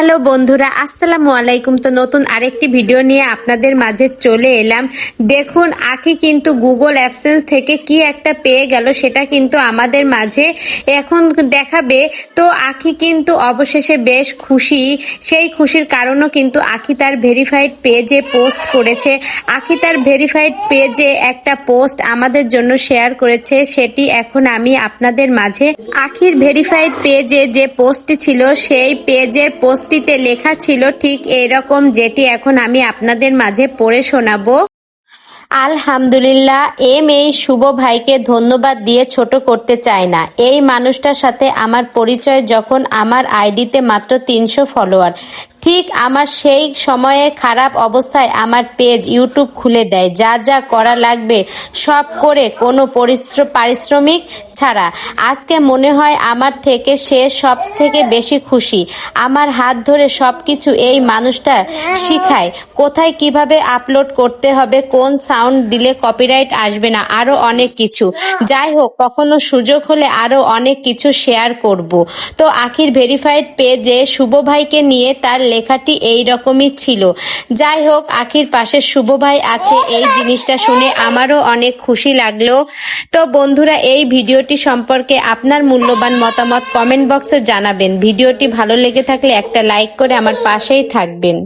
Hello বন্ধুরা, আসসালামু আলাইকুম। তো নতুন আরেকটি ভিডিও নিয়ে আপনাদের মাঝে চলে এলাম। দেখুন, আখি কিন্তু গুগল অ্যাপসেন্স থেকে কি একটা পেয়ে গেল সেটা কিন্তু আমাদের মাঝে এখন দেখাবে। তো আখি কিন্তু অবশেষে বেশ খুশি। সেই খুশির কারণও কিন্তু আখি তার ভেরিফাইড পেজে পোস্ট করেছে। আখি তার ভেরিফাইড পেজে একটা পোস্ট আমাদের জন্য শেয়ার করেছে। সেটি এখন আমি আপনাদের মাঝে আখির ভেরিফাইড পেজে যে পোস্টটি ছিল, সেই পেজের পোস্টটিতে লেখা ছিল ঠিক এরকম যেটি এখন আমি আপনাদের মাঝে পড়ে শোনাবো। আলহামদুলিল্লাহ, এম এই শুভ ভাইকে ধন্যবাদ দিয়ে ছোট করতে চাই না। এই মানুষটার সাথে আমার পরিচয় যখন আমার আইডিতে মাত্র তিনশো ফলোয়ার। ঠিক আমার সেই সময়ে খারাপ অবস্থায় আমার পেজ ইউটিউব খুলে দেয়। যা যা করা লাগবে সব করে কোনো পরিশ্রম পারিশ্রমিক ছাড়া। আজকে মনে হয় আমার থেকে সে সব থেকে বেশি খুশি। আমার হাত ধরে সব কিছু এই মানুষটা শিখায়। কোথায় কীভাবে আপলোড করতে হবে, কোন সাউন্ড দিলে কপিরাইট আসবে না, আরও অনেক কিছু। যাই হোক, কখনো সুযোগ হলে আরও অনেক কিছু শেয়ার করব। তো আখির ভেরিফাইড পেজে শুভ ভাইকে নিয়ে তার লেখাটি এই রকমই ছিল। যাই হোক আখির পাশে শুভ ভাই আছে এই জিনিসটা শুনে আমারও অনেক খুশি লাগল। তো বন্ধুরা, এই ভিডিওটি সম্পর্কে আপনার মূল্যবান মতামত কমেন্ট বক্সে জানাবেন। ভিডিওটি ভালো লেগে থাকলে একটা লাইক করে আমার পাশেই থাকবেন।